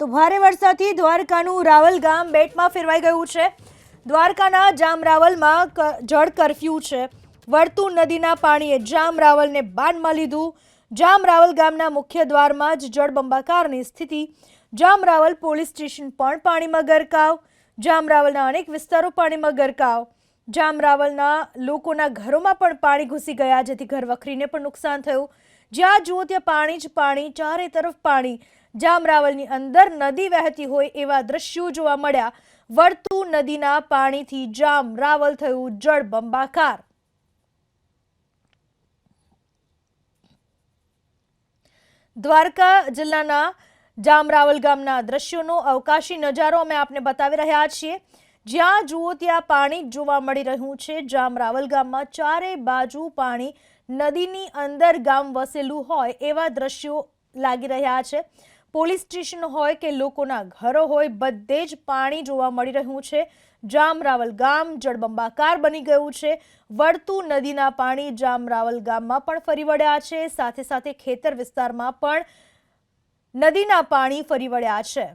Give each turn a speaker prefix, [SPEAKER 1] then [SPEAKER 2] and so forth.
[SPEAKER 1] તો ભારે વરસાદથી દ્વારકાનું રાવલ ગામ બેટમાં ફેરવાઈ ગયું છે. દ્વારકાના જામરાવલમાં જળ કરફ્યુ છે. વર્તુ નદીના પાણીએ જામરાવલને બાનમાં લીધું. જામરાવલ ગામના મુખ્ય દ્વારમાં જ જળબંબાકારની સ્થિતિ. જામરાવલ પોલીસ સ્ટેશન પણ પાણીમાં ગરકાવ. જામરાવલના અનેક વિસ્તારો પાણીમાં ગરકાવ. જામરાવલના લોકોના ઘરોમાં પણ પાણી ઘૂસી ગયા, જેથી ઘર વખરીને પણ નુકસાન થયું. જ્યાં જુઓ ત્યાં પાણી જ પાણી, ચારે તરફ પાણી. જામરાવલની અંદર નદી વહેતી હોય એવા દ્રશ્યો જોવા મળ્યા. વર્તુ નદીના પાણીથી જામરાવલ થયું જળબંબાકાર દ્વારકા જિલ્લાના જામરાવલ ગામના દ્રશ્યોનો અવકાશી નજારો અમે આપને બતાવી રહ્યા છીએ. જ્યાં જુઓ ત્યાં પાણી જોવા મળી રહ્યું છે. જામરાવલ ગામમાં ચારે બાજુ પાણી નદીની અંદર ગામ વસેલું હોય એવા દ્રશ્યો લાગી રહ્યા છે. પોલીસ સ્ટેશન હોય કે લોકોના ઘરો હોય, બધે જ પાણી જોવા મળી રહ્યું છે. જામરાવલ ગામ જળબંબાકાર બની ગયું છે. વળતું નદીના પાણી જામરાવલ ગામમાં પણ ફરી વળ્યા છે. સાથે સાથે ખેતર વિસ્તારમાં પણ નદીના પાણી ફરી વળ્યા છે.